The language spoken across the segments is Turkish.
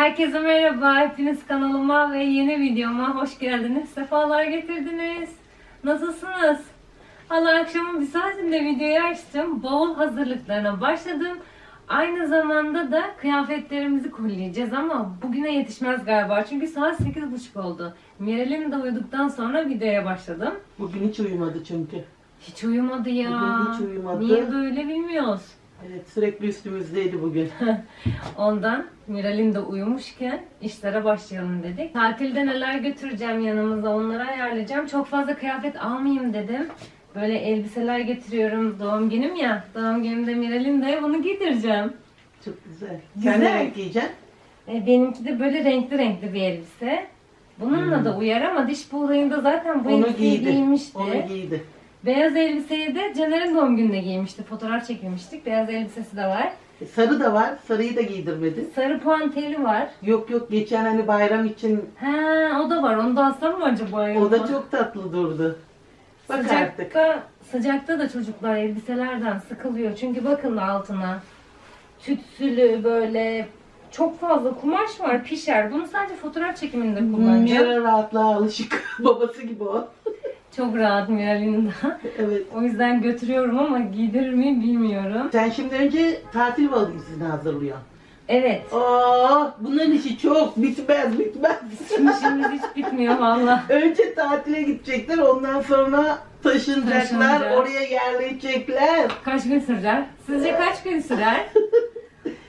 Herkese merhaba. Hepiniz kanalıma ve yeni videoma hoş geldiniz. Sefalar getirdiniz. Nasılsınız? Allah akşamın bir saatinde videoyu açtım. Bavul hazırlıklarına başladım. Aynı zamanda da kıyafetlerimizi kolyeyeceğiz ama bugüne yetişmez galiba. Çünkü saat 8.30 oldu. Mirel'in de uyuduktan sonra videoya başladım. Bugün hiç uyumadı çünkü. Hiç uyumadı ya. Bugün hiç uyumadı. Niye böyle bilmiyoruz. Evet sürekli üstümüzdeydi bugün. Ondan Miral'in de uyumuşken işlere başlayalım dedik. Tatilde neler götüreceğim yanımıza onları ayarlayacağım. Çok fazla kıyafet almayayım dedim. Böyle elbiseler getiriyorum. Doğum günüm ya. Doğum günümde Miral'in de bunu giydireceğim. Çok güzel. Güzel. Sen ne renk giyeceksin? E, benimki de böyle renkli renkli bir elbise. Bununla da uyar ama diş buğdayında zaten bu Hmm. Elbiseyi giydi. giymişti. Onu giydi. Beyaz elbiseyi de Caner'in doğum gününde giymişti. Fotoğraf çekilmiştik. Beyaz elbisesi de var. E, Sarı da var. Sarıyı da giydirmedin. Sarı puanteli var. Yok yok geçen hani bayram için Ha o da var. Onu da alsam mı acaba? o yanıma? da çok tatlı durdu. Bak artık. sıcakta, sıcakta da çocuklar elbiselerden sıkılıyor. Çünkü bakın altına tütsülü böyle çok fazla kumaş var pişer. Bunu sadece fotoğraf çekiminde kullanacağım. Mira rahatlığa alışık. Babası gibi o. Çok rahat Miral'in de. Evet. O yüzden götürüyorum ama giydirir miyim bilmiyorum. Sen şimdi önce tatil valizini hazırlıyorsun. Evet. Aa, bunların işi çok bitmez bitmez. Şimdi şimdi hiç bitmiyor valla. Önce tatile gidecekler ondan sonra taşınacaklar Taşınacak. oraya yerleşecekler. Kaç gün sürer? Sizce kaç gün sürer?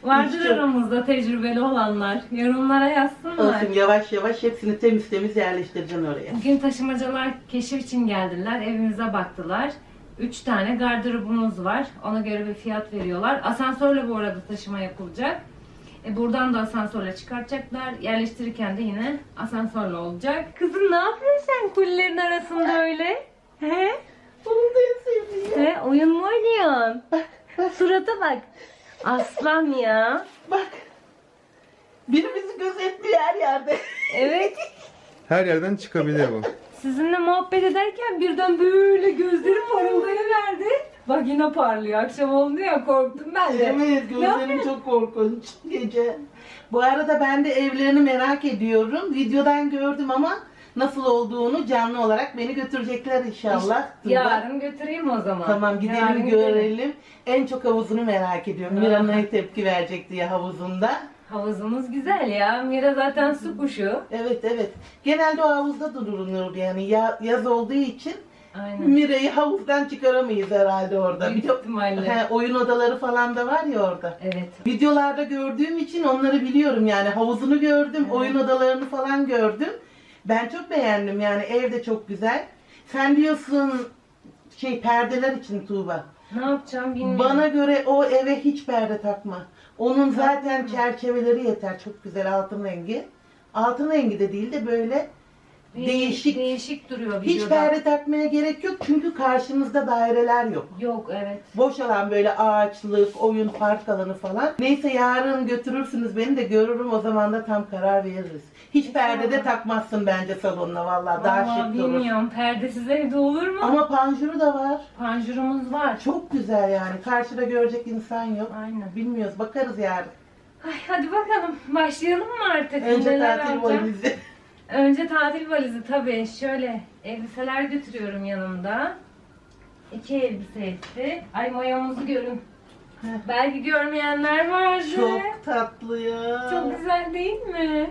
Vardır aramızda tecrübeli olanlar. Yorumlara yazsınlar. Olsun yavaş yavaş hepsini temiz temiz yerleştireceksin oraya. Bugün taşımacılar keşif için geldiler. Evimize baktılar. Üç tane gardırobumuz var. Ona göre bir fiyat veriyorlar. Asansörle bu arada taşıma yapılacak. E buradan da asansörle çıkartacaklar. Yerleştirirken de yine asansörle olacak. Kızım ne yapıyorsun sen kullerin arasında öyle? He? Onun da. He? Oyun mu oynuyorsun? Surata bak. Aslan ya. Bak. Biri bizi gözetliyor her yerde. Evet. Her yerden çıkabilir bu. Sizinle muhabbet ederken birden böyle gözlerim parıldayıverdi. Bak yine parlıyor. Akşam oldu ya korktum ben de. evet gözlerim çok korkunç gece. Bu arada ben de evlerini merak ediyorum. Videodan gördüm ama nasıl olduğunu canlı olarak beni götürecekler inşallah. Yarın götüreyim o zaman. Tamam Yarın gidelim görelim. En çok havuzunu merak ediyorum. Mira ne tepki verecek diye havuzunda. Havuzumuz güzel ya. Mira zaten su kuşu. Evet evet. Genelde o havuzda durulur yani ya, yaz olduğu için Aynen. Mira'yı havuzdan çıkaramayız herhalde orada. Büyük Bir de ihtimalle. he, oyun odaları falan da var ya orada. Evet. Videolarda gördüğüm için onları biliyorum yani havuzunu gördüm, oyun odalarını falan gördüm. Ben çok beğendim yani ev de çok güzel. Sen diyorsun şey perdeler için Tuğba. Ne yapacağım bilmiyorum. Bana göre o eve hiç perde takma. Onun zaten çerçeveleri yeter çok güzel altın rengi. Altın rengi de değil de böyle değişik. Değişik duruyor Hiç videoda. perde takmaya gerek yok çünkü karşımızda daireler yok. Yok evet. Boş alan böyle ağaçlık, oyun, park alanı falan. Neyse yarın götürürsünüz beni de görürüm o zaman da tam karar veririz. Hiç perde de takmazsın bence salonuna vallahi daha Vallahi şık durur. bilmiyorum. Perdesiz evde olur mu? Ama panjuru da var. Panjurumuz var. Çok güzel yani. Karşıda görecek insan yok. Aynen. Bilmiyoruz. Bakarız yarın. Ay, hadi bakalım. Başlayalım mı artık? Önce Neler tatil valizi. Önce tatil valizi tabii. Şöyle elbiseler götürüyorum yanımda. İki elbise etti. Ay mayomuzu görün. Belki görmeyenler vardı. Çok tatlı ya. Çok güzel değil mi?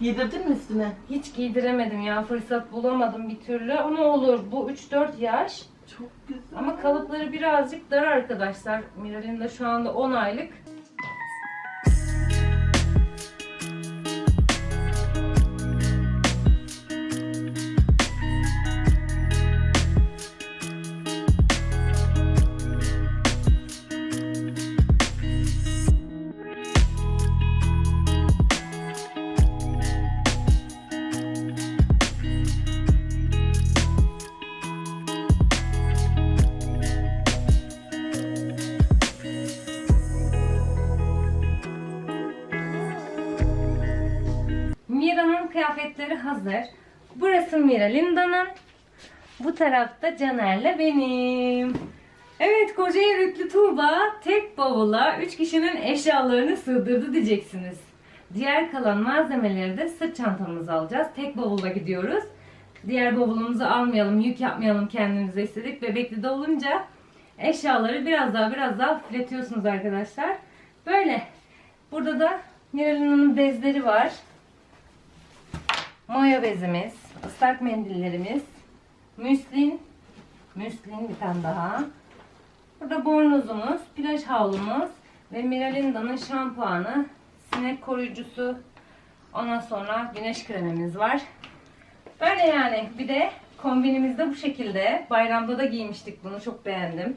Giydirdin mi üstüne? Hiç giydiremedim ya. Fırsat bulamadım bir türlü. Ama olur. Bu 3-4 yaş. Çok güzel. Ama kalıpları birazcık dar arkadaşlar. Miral'in de şu anda 10 aylık. Tarafta Caner'le benim. Evet koca yüklü Tuğba tek bavula 3 kişinin eşyalarını sığdırdı diyeceksiniz. Diğer kalan malzemeleri de sırt çantamıza alacağız. Tek bavulla gidiyoruz. Diğer bavulumuzu almayalım, yük yapmayalım kendimize istedik. Bebekli de olunca eşyaları biraz daha biraz daha hafifletiyorsunuz arkadaşlar. Böyle. Burada da Miralina'nın bezleri var. Mayo bezimiz, ıslak mendillerimiz, müslin, müslin bir tane daha. Burada bornozumuz, plaj havlumuz ve Miralinda'nın şampuanı, sinek koruyucusu, ondan sonra güneş kremimiz var. Böyle yani. Bir de kombinimiz de bu şekilde. Bayramda da giymiştik bunu. Çok beğendim.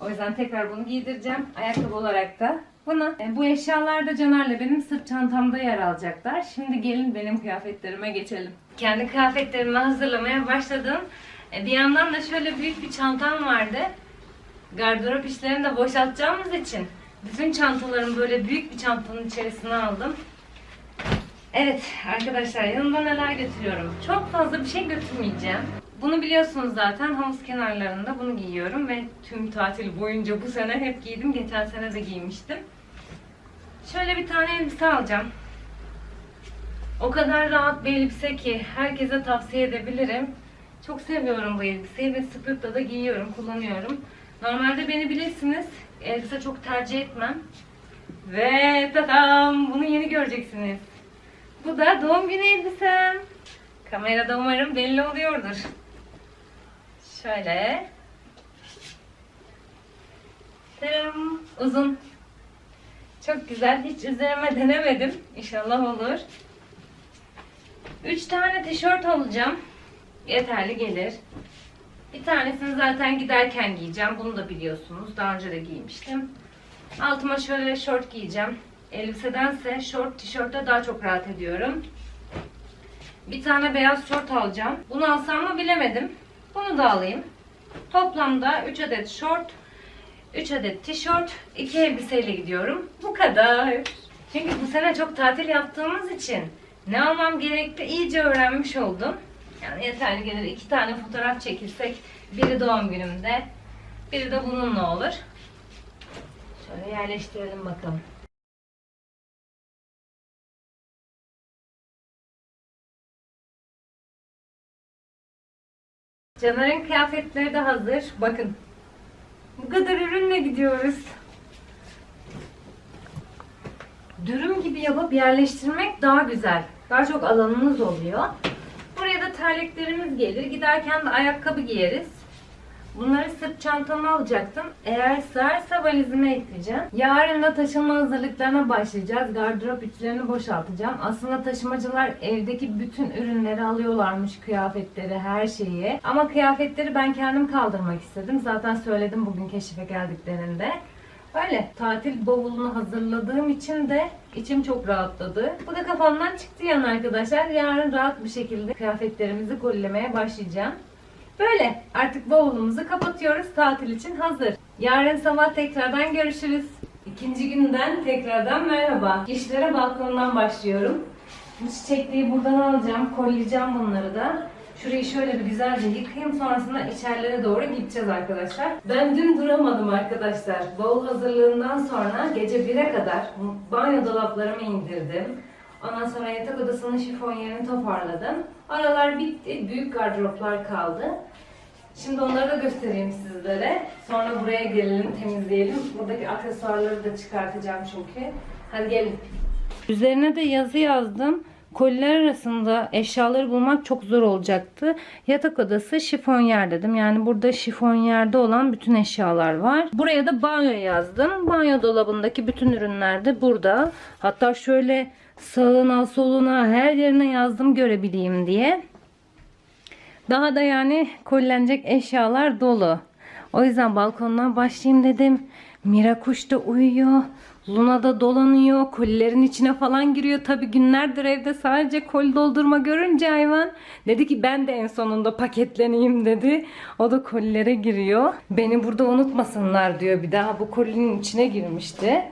O yüzden tekrar bunu giydireceğim. Ayakkabı olarak da bunu. E, Bu eşyalar da Caner'le benim sırt çantamda yer alacaklar. Şimdi gelin benim kıyafetlerime geçelim. Kendi kıyafetlerimi hazırlamaya başladım. E, Bir yandan da şöyle büyük bir çantam vardı. Gardırop işlerini de boşaltacağımız için bütün çantalarımı böyle büyük bir çantanın içerisine aldım. Evet arkadaşlar yanımda neler götürüyorum. Çok fazla bir şey götürmeyeceğim. Bunu biliyorsunuz zaten havuz kenarlarında bunu giyiyorum ve tüm tatil boyunca bu sene hep giydim. Geçen sene de giymiştim. Şöyle bir tane elbise alacağım. O kadar rahat bir elbise ki herkese tavsiye edebilirim. Çok seviyorum bu elbiseyi ve sıklıkla da giyiyorum, kullanıyorum. Normalde beni bilirsiniz. Elbise çok tercih etmem. Ve tatam bunu yeni göreceksiniz. Bu da doğum günü elbisem. Kamerada umarım belli oluyordur. Şöyle. Tadam. Uzun. Çok güzel. Hiç üzerime denemedim. İnşallah olur. 3 tane tişört alacağım. Yeterli gelir. Bir tanesini zaten giderken giyeceğim. Bunu da biliyorsunuz. Daha önce de giymiştim. Altıma şöyle şort giyeceğim. Elbisedense şort, tişörtte daha çok rahat ediyorum. Bir tane beyaz şort alacağım. Bunu alsam mı bilemedim. Bunu da alayım. Toplamda 3 adet şort, 3 adet tişört, 2 elbiseyle gidiyorum. Bu kadar. Çünkü bu sene çok tatil yaptığımız için ne almam gerekli iyice öğrenmiş oldum. Yani yeterli gelir. iki tane fotoğraf çekilsek biri doğum günümde, biri de bununla olur. Şöyle yerleştirelim bakalım. Caner'in kıyafetleri de hazır. Bakın. Bu kadar ürünle gidiyoruz. Dürüm gibi yapıp yerleştirmek daha güzel. Daha çok alanınız oluyor. Terliklerimiz gelir. Giderken de ayakkabı giyeriz. Bunları sırt çantama alacaktım. Eğer sığarsa valizime ekleyeceğim. Yarın da taşınma hazırlıklarına başlayacağız. Gardırop içlerini boşaltacağım. Aslında taşımacılar evdeki bütün ürünleri alıyorlarmış. Kıyafetleri, her şeyi. Ama kıyafetleri ben kendim kaldırmak istedim. Zaten söyledim bugün keşife geldiklerinde. Öyle tatil bavulunu hazırladığım için de içim çok rahatladı. Bu da kafamdan çıktı yani arkadaşlar. Yarın rahat bir şekilde kıyafetlerimizi kolilemeye başlayacağım. Böyle artık bavulumuzu kapatıyoruz. Tatil için hazır. Yarın sabah tekrardan görüşürüz. İkinci günden tekrardan merhaba. İşlere balkondan başlıyorum. Bu çiçekliği buradan alacağım. Kolleyeceğim bunları da. Şurayı şöyle bir güzelce yıkayayım. Sonrasında içerilere doğru gideceğiz arkadaşlar. Ben dün duramadım arkadaşlar. Bavul hazırlığından sonra gece 1'e kadar banyo dolaplarımı indirdim. Ondan sonra yatak odasının şifon yerini toparladım. Aralar bitti. Büyük gardıroplar kaldı. Şimdi onları da göstereyim sizlere. Sonra buraya gelelim, temizleyelim. Buradaki aksesuarları da çıkartacağım çünkü. Hadi gelin. Üzerine de yazı yazdım. Koliler arasında eşyaları bulmak çok zor olacaktı. Yatak odası şifonyer dedim. Yani burada şifonyerde olan bütün eşyalar var. Buraya da banyo yazdım. Banyo dolabındaki bütün ürünler de burada. Hatta şöyle sağına soluna her yerine yazdım görebileyim diye. Daha da yani kolilenecek eşyalar dolu. O yüzden balkondan başlayayım dedim. Mira kuş da uyuyor. Luna da dolanıyor. Kolilerin içine falan giriyor. Tabi günlerdir evde sadece koli doldurma görünce hayvan. Dedi ki ben de en sonunda paketleneyim dedi. O da kolilere giriyor. Beni burada unutmasınlar diyor. Bir daha bu kolinin içine girmişti.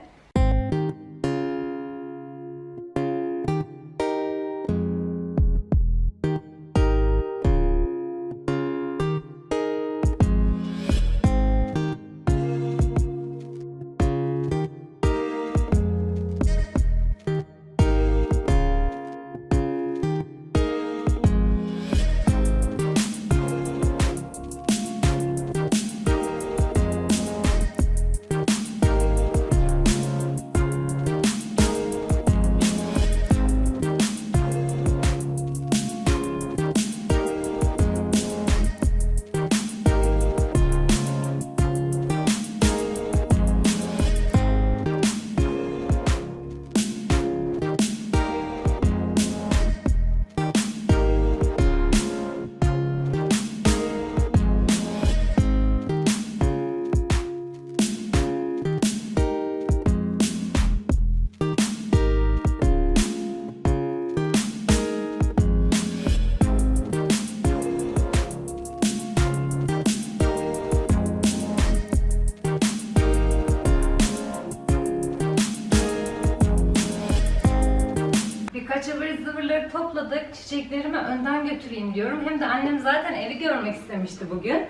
Topladık. Çiçeklerimi önden götüreyim diyorum. Hem de annem zaten evi görmek istemişti bugün.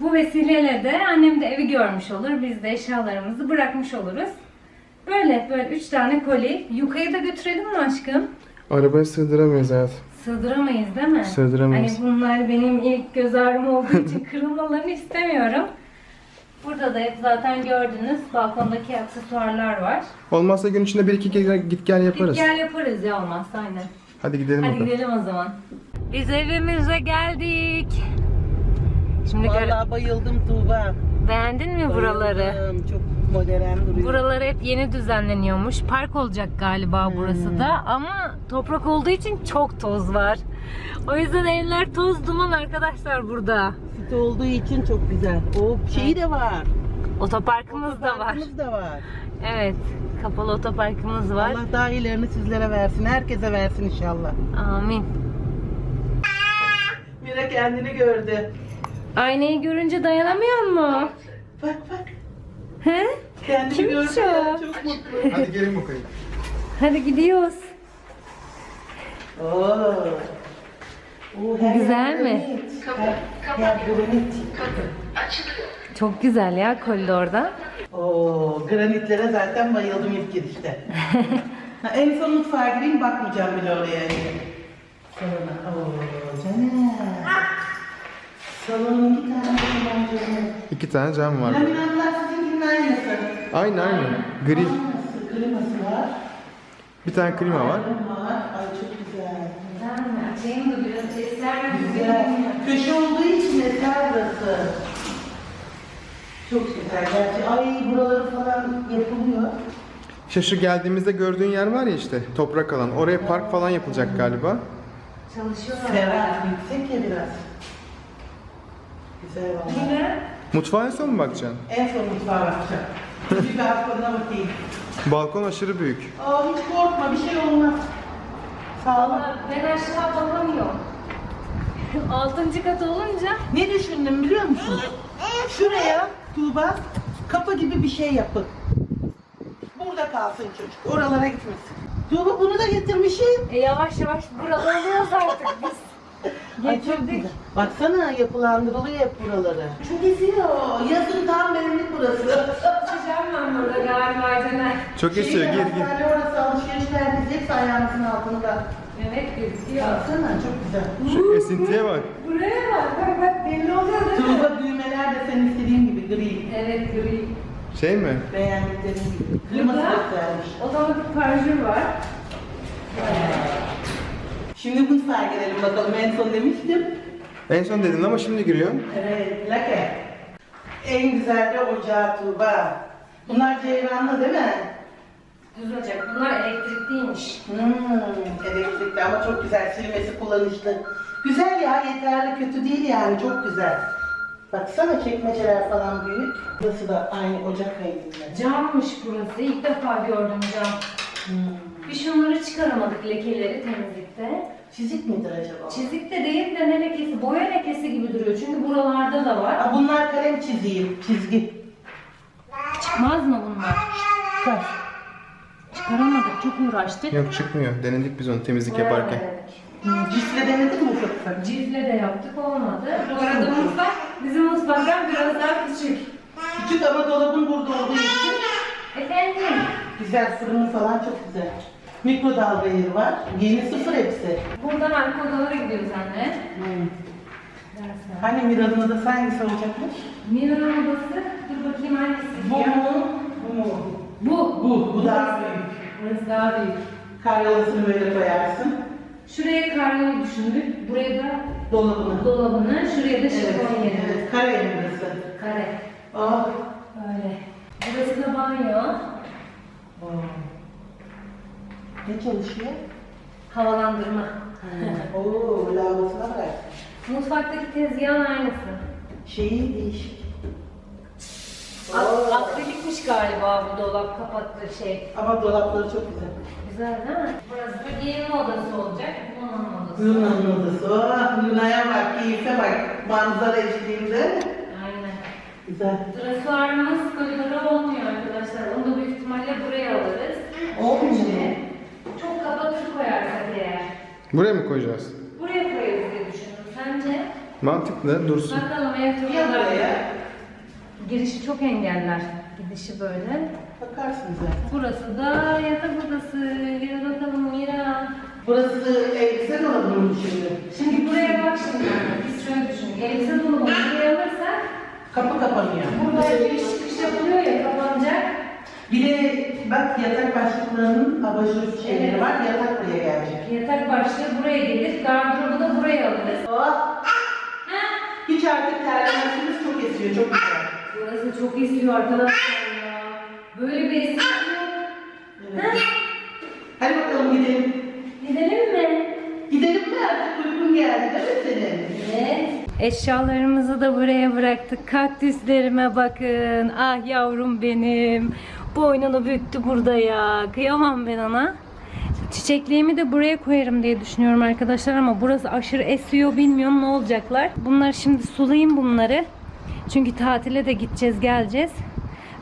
Bu vesileyle de annem de evi görmüş olur. Biz de eşyalarımızı bırakmış oluruz. Böyle böyle üç tane koli. Yuka'yı da götürelim mi aşkım? Arabaya sığdıramayız hayatım. Sığdıramayız değil mi? Sığdıramayız. Hani bunlar benim ilk göz ağrım olduğu için kırılmalarını istemiyorum. Burada da hep zaten gördünüz balkondaki aksesuarlar var. Olmazsa gün içinde bir iki git gel yaparız. Git gel yaparız ya olmazsa aynen. Hadi gidelim Hadi bakalım. gidelim o zaman. Biz evimize geldik. Şimdi gör- Vallahi bayıldım Tuğba. beğendin mi buraları? Bayıldım. Çok modern duruyor. Buralar hep yeni düzenleniyormuş. Park olacak galiba burası da ama toprak olduğu için çok toz var. O yüzden evler toz duman arkadaşlar burada. Site olduğu için çok güzel. O şeyi de var. Otoparkımız da var. Parkımız da var. Evet. Kapalı otoparkımız var. Allah daha iyilerini sizlere versin. Herkese versin inşallah. Amin. Mira kendini gördü. Aynayı görünce dayanamıyor mu? Bak bak. He? Kendini Kimmiş gördü. ya, Çok mutlu. Hadi gelin bakalım. Hadi gidiyoruz. Oo. Oo, her Güzel mi? granit. Her yer granit. Çok güzel ya koridorda. Oo, granitlere zaten bayıldım ilk girişte. ha, en son mutfağa gireyim bakmayacağım bile oraya. Salona. Oo, canım. Salonun iki tane var canım. İki tane cam var. Laminatlar sizinkinin aynısı. Aynı aynı. Gri. Aynısı, kliması var. Bir tane klima var. Var. Ay çok güzel. Açayım da biraz sesler Güzel. Köşe olduğu için eser burası. Güzel. Gerçi ay buraları falan yapılıyor. İşte şu geldiğimizde gördüğün yer var ya işte toprak alan. Oraya park falan yapılacak galiba. Çalışıyorlar. Ferah, yüksek ya biraz. Güzel valla. Yine Mutfağa en son mu bakacaksın? En son mutfağa bakacağım. Bir balkona bakayım. Balkon aşırı büyük. Aa hiç korkma bir şey olmaz. Sağ ol. ben aşağı bakamıyorum. Altıncı kat olunca Ne düşündüm biliyor musun? Şuraya Tuğba kapı gibi bir şey yapın. Burada kalsın çocuk. Oralara gitmesin. Tuğba bunu da getirmişim. e, yavaş yavaş burada oluyoruz artık biz. Ay çok Getirdik. güzel. Baksana yapılandırılıyor hep buraları. Çok esiyor. Yazın tam benimlik burası. Uçacağım ben burada galiba Caner. Çok Şey esiyor gir gir. hastane orası alışverişler biz hepsi ayağımızın altında. Evet gözüküyor. Baksana çok güzel. Şu esintiye bak. Buraya bak bak bak belli oluyor değil mi? Tuğba düğmeler de senin istediğin gibi gri. Evet gri. Şey mi? Beğendiklerin gibi. Kliması da güzelmiş. Otomatik parjur var. Şimdi mutfağa girelim bakalım. En son demiştim. En son dedin ama şimdi giriyor. Evet, lake. En güzel de ocağı Tuğba. Bunlar ceyranlı değil mi? Bunlar elektrikliymiş. Hmm, elektrikli ama çok güzel. Silmesi kullanışlı. Güzel ya, yeterli. Kötü değil yani. Çok güzel. Baksana çekmeceler falan büyük. Burası da aynı ocak renginde. Cammış burası. İlk defa gördüm cam. Hmm. Bir şunları çıkaramadık lekeleri temizlikte. Çizik midir acaba? Çizik de değil de ne lekesi? Boya lekesi gibi duruyor. Çünkü buralarda da var. Aa, bunlar kalem çiziği, çizgi. Çıkmaz mı bunlar? Kaç? Çıkaramadık. Çok uğraştık. Yok çıkmıyor. Denedik biz onu temizlik yaparken. Cisle denedin mi ufak ufak? Cifle de yaptık olmadı. Bu arada mutfak bizim mutfaktan biraz daha küçük. Küçük ama dolabın burada olduğu için Efendim? güzel fırını falan çok güzel. Mikrodalga yeri var. Yeni sıfır hepsi. Buradan arka odalara gidiyoruz anne. Hmm. Dersler. Hani Mira'nın odası hangisi olacakmış? Mira'nın odası. Dur bakayım hangisi? Bu mu? Bu mu? Bu. Bu. Bu daha büyük. Burası daha büyük. Karyolasını böyle koyarsın. Şuraya karnını düşündük. Buraya da Dolabını. dolabını, şuraya da Evet. şifon yeri. evet. Kare burası? Kare. Oh. Böyle. Burası da banyo. oh. Ne çalışıyor? Havalandırma. Oo, lavabosuna bırak. Mutfaktaki tezgahın aynısı. Şeyi değişik. Ak akrilikmiş galiba bu dolap kapattığı şey. Ama dolapları çok güzel. Güzel değil mi? Burası da giyinme odası olacak. Luna'nın odası. Luna'nın odası. Oh, Luna'ya bak, keyfe bak. Manzara eşliğinde. Aynen. Güzel. Dresuarımız koridora olmuyor arkadaşlar. Onu da büyük ihtimalle buraya alırız. Olmuyor mu? Çok kapatır koyarsak Buraya mı koyacağız? Buraya koyarız diye düşündüm. Sence? Mantıklı dursun. Bakalım ev Ya turunda. buraya. Girişi çok engeller. Gidişi böyle. Bakarsınız zaten. Burası da yatak odası. Gel bakalım Mira. Burası elbise dolabı mı şimdi? Şimdi buraya bak şimdi. Biz şöyle düşün. Elbise dolabı buraya alırsak Kapı kapanıyor. burada giriş çıkış yapılıyor ya kapanacak. Bir de bak yatak başlıklarının abajur şeyleri Evet. var. Yatak buraya gelecek. Yatak başlığı buraya gelir. Gardırobu da buraya alırız. Oh! Hiç artık terlemezsiniz çok esiyor. Çok güzel. Burası çok esiyor arkadaşlar ya. Böyle bir esinti yok. Evet. Hadi bakalım gidelim. Gidelim mi? Gidelim mi artık uykun geldi değil mi senin? Evet. Eşyalarımızı da buraya bıraktık. Kaktüslerime bakın. Ah yavrum benim. Boynunu büktü burada ya. Kıyamam ben ona. Çiçekliğimi de buraya koyarım diye düşünüyorum arkadaşlar ama burası aşırı esiyor bilmiyorum ne olacaklar. Bunları şimdi sulayayım bunları. Çünkü tatile de gideceğiz geleceğiz.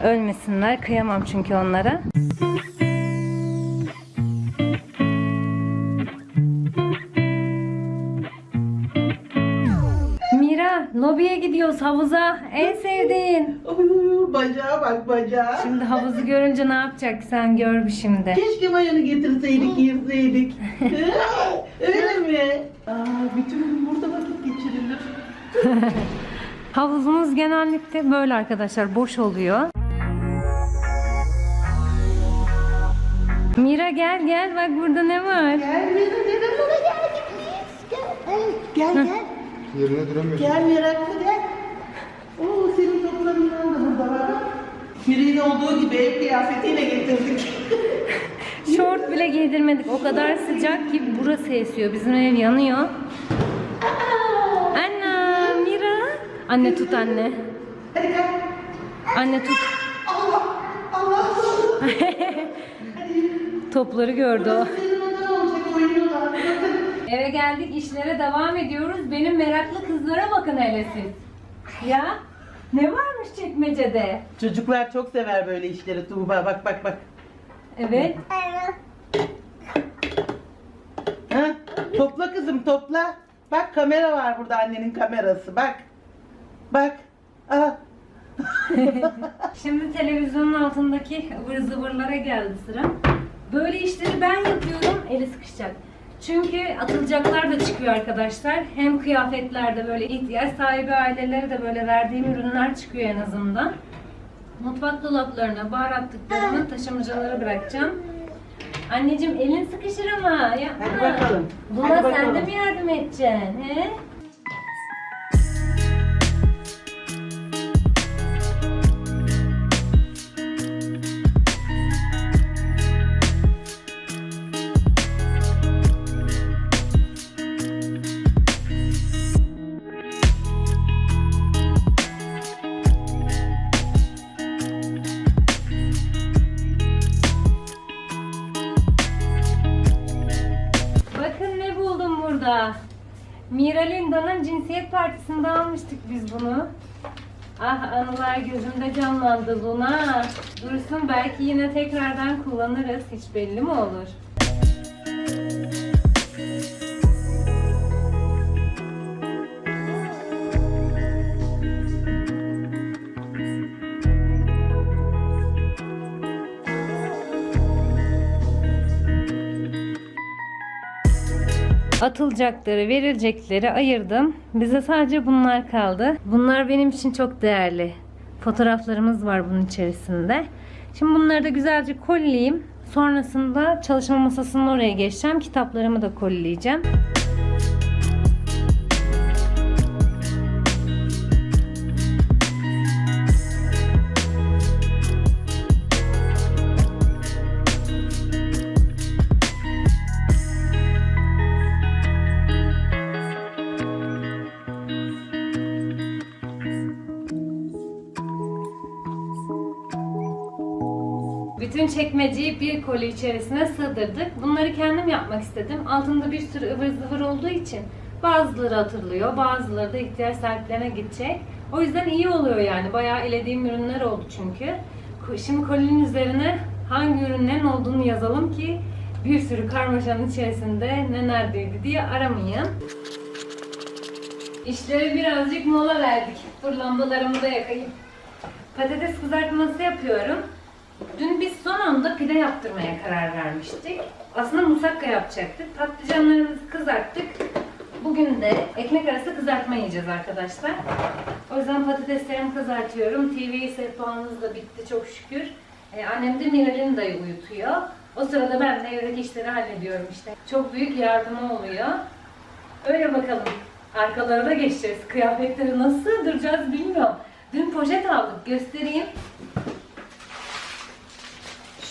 Ölmesinler. Kıyamam çünkü onlara. Mira, lobiye gidiyoruz havuza. En sevdiğin. Uuu, Bacağa bak bacağa. Şimdi havuzu görünce ne yapacak sen gör bir şimdi. Keşke mayonu getirseydik, girseydik. Öyle mi? Aa, bütün gün burada vakit geçirilir. Havuzumuz genellikle böyle arkadaşlar boş oluyor. Mira gel gel bak burada ne var? Gel Mira, nerelere geldik biz? Gel, evet, gel, gel. Yerine duramıyorsun. Gel meraklı gel. Oo, senin toplarından da burada var. Mira'nın olduğu gibi ev kıyafetiyle getirdik. Şort bile giydirmedik. O kadar sıcak ki burası esiyor. Bizim ev yanıyor. Anne Mira. Anne tut anne. Hadi gel. Anne tut. Allah, Allah. Topları gördü o. Eve geldik işlere devam ediyoruz. Benim meraklı kızlara bakın hele siz. Ya ne varmış çekmecede? Çocuklar çok sever böyle işleri Tuğba. Bak bak bak. Evet. Ha? Topla kızım topla. Bak kamera var burada annenin kamerası. Bak. Bak. Şimdi televizyonun altındaki ıvır zıvırlara geldi sıra. Böyle işleri ben yapıyorum. Eli sıkışacak. Çünkü atılacaklar da çıkıyor arkadaşlar. Hem kıyafetlerde böyle ihtiyaç sahibi ailelere de böyle verdiğim ürünler çıkıyor en azından. Mutfak dolaplarına baharatlıklarımı taşımacılara bırakacağım. Anneciğim elin sıkışır ama yapma. Hadi bakalım. Buna Hadi sen de bakalım. mi yardım edeceksin? He? Partisinde almıştık biz bunu. Ah anılar gözümde canlandı Luna. Dursun belki yine tekrardan kullanırız. Hiç belli mi olur? Atılacakları, verilecekleri ayırdım. Bize sadece bunlar kaldı. Bunlar benim için çok değerli. Fotoğraflarımız var bunun içerisinde. Şimdi bunları da güzelce kolleyeyim. Sonrasında çalışma masasının oraya geçeceğim. Kitaplarımı da kolleyeceğim. Çekmeceyi bir koli içerisine sığdırdık. Bunları kendim yapmak istedim. Altında bir sürü ıvır zıvır olduğu için bazıları atılıyor, bazıları da ihtiyaç sahiplerine gidecek. O yüzden iyi oluyor yani. Bayağı elediğim ürünler oldu çünkü. Şimdi kolinin üzerine hangi ürünlerin olduğunu yazalım ki bir sürü karmaşanın içerisinde ne neredeydi diye aramayın. İşlere birazcık mola verdik. Dur lambalarımı da yakayım. Patates kızartması yapıyorum. Dün biz son anda pide yaptırmaya karar vermiştik. Aslında musakka yapacaktık. Patlıcanlarımızı kızarttık. Bugün de ekmek arası kızartma yiyeceğiz arkadaşlar. O yüzden patateslerimi kızartıyorum. TV sehpamız da bitti çok şükür. Ee, annem de Miral'in dayı uyutuyor. O sırada ben de evdeki işleri hallediyorum işte. Çok büyük yardımı oluyor. Öyle bakalım. Arkalara da geçeceğiz. Kıyafetleri nasıl sığdıracağız bilmiyorum. Dün poşet aldık. Göstereyim.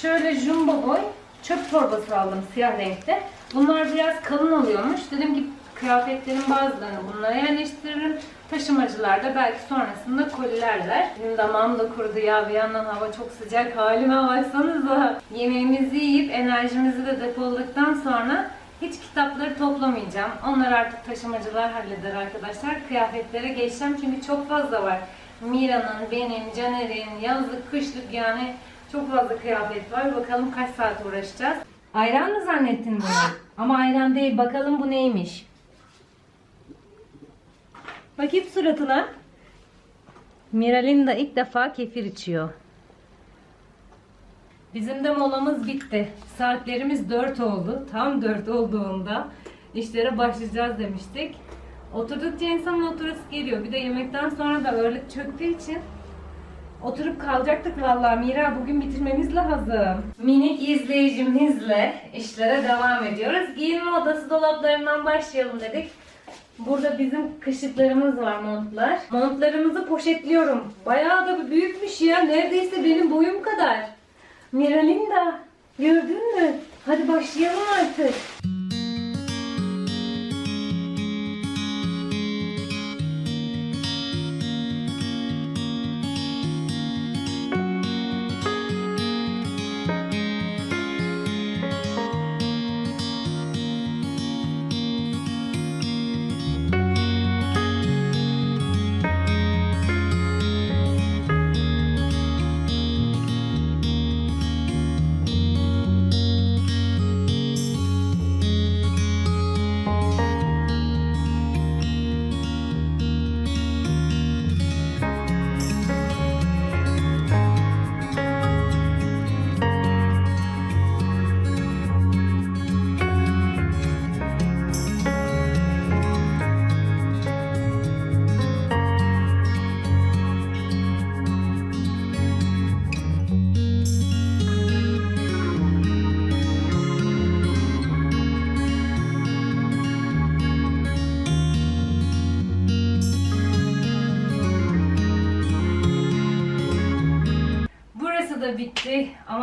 Şöyle jumbo boy çöp torbası aldım siyah renkte. Bunlar biraz kalın oluyormuş. Dedim ki kıyafetlerin bazılarını bunlara yerleştiririm. Taşımacılar da belki sonrasında kolilerler. Benim damağım da kurudu ya bir yandan hava çok sıcak. Halime baksanıza. Yemeğimizi yiyip enerjimizi de depoladıktan sonra hiç kitapları toplamayacağım. Onları artık taşımacılar halleder arkadaşlar. Kıyafetlere geçeceğim çünkü çok fazla var. Mira'nın, benim, Caner'in, yazlık, kışlık yani çok fazla kıyafet var. Bakalım kaç saat uğraşacağız. Ayran mı zannettin bunu? Ama ayran değil. Bakalım bu neymiş? Bakayım suratına. Miralinda ilk defa kefir içiyor. Bizim de molamız bitti. Saatlerimiz 4 oldu. Tam 4 olduğunda işlere başlayacağız demiştik. Oturdukça insanın oturası geliyor. Bir de yemekten sonra da ağırlık çöktüğü için Oturup kalacaktık vallahi Mira bugün bitirmemiz lazım. Minik izleyicimizle işlere devam ediyoruz. Giyinme odası dolaplarından başlayalım dedik. Burada bizim kışlıklarımız var montlar. Montlarımızı poşetliyorum. Bayağı da büyükmüş ya. Neredeyse benim boyum kadar. Miralinda gördün mü? Hadi başlayalım artık.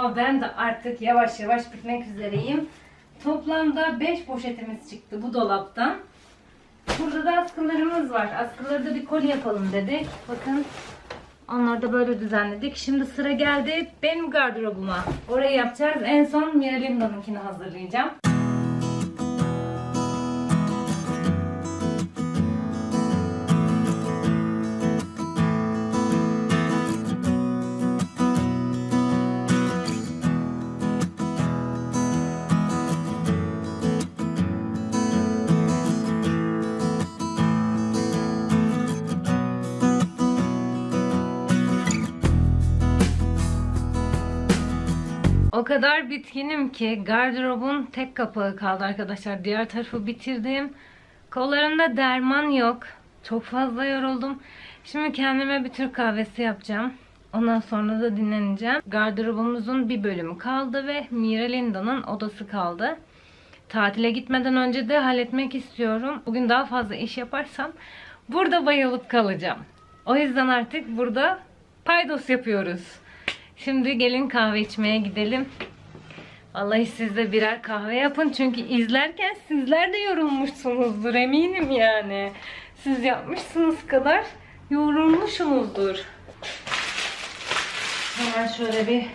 Ama ben de artık yavaş yavaş bitmek üzereyim. Toplamda 5 poşetimiz çıktı bu dolaptan. Burada da askılarımız var. Askıları da bir koli yapalım dedik. Bakın onları da böyle düzenledik. Şimdi sıra geldi benim gardırobuma. Orayı yapacağız. En son Miralinda'nınkini hazırlayacağım. Kadar bitkinim ki gardırobun tek kapağı kaldı arkadaşlar. Diğer tarafı bitirdim. Kollarında derman yok. Çok fazla yoruldum. Şimdi kendime bir Türk kahvesi yapacağım. Ondan sonra da dinleneceğim. Gardırobumuzun bir bölümü kaldı ve Miralinda'nın odası kaldı. Tatile gitmeden önce de halletmek istiyorum. Bugün daha fazla iş yaparsam burada bayılıp kalacağım. O yüzden artık burada paydos yapıyoruz. Şimdi gelin kahve içmeye gidelim. Vallahi siz de birer kahve yapın çünkü izlerken sizler de yorulmuşsunuzdur eminim yani. Siz yapmışsınız kadar yorulmuşsunuzdur. Hemen şöyle bir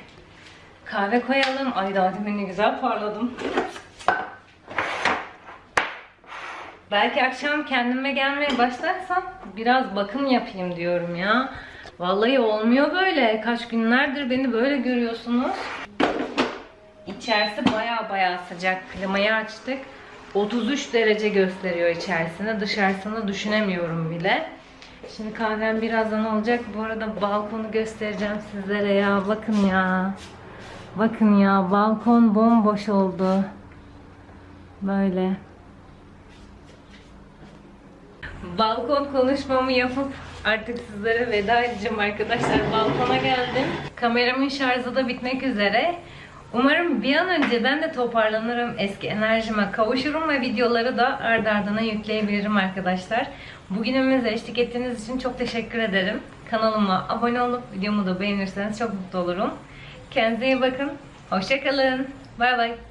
kahve koyalım. Ay daha demin ne güzel parladım. Belki akşam kendime gelmeye başlarsam biraz bakım yapayım diyorum ya. Vallahi olmuyor böyle. Kaç günlerdir beni böyle görüyorsunuz. İçerisi baya baya sıcak. Klimayı açtık. 33 derece gösteriyor içerisinde. Dışarısını düşünemiyorum bile. Şimdi kahvem birazdan olacak. Bu arada balkonu göstereceğim sizlere ya. Bakın ya. Bakın ya balkon bomboş oldu. Böyle. Balkon konuşmamı yapıp artık sizlere veda edeceğim arkadaşlar. Balkona geldim. Kameramın şarjı da bitmek üzere. Umarım bir an önce ben de toparlanırım, eski enerjime kavuşurum ve videoları da ardı ardına yükleyebilirim arkadaşlar. Bugünümüze eşlik ettiğiniz için çok teşekkür ederim. Kanalıma abone olup videomu da beğenirseniz çok mutlu olurum. Kendinize iyi bakın. Hoşçakalın. Bay bay.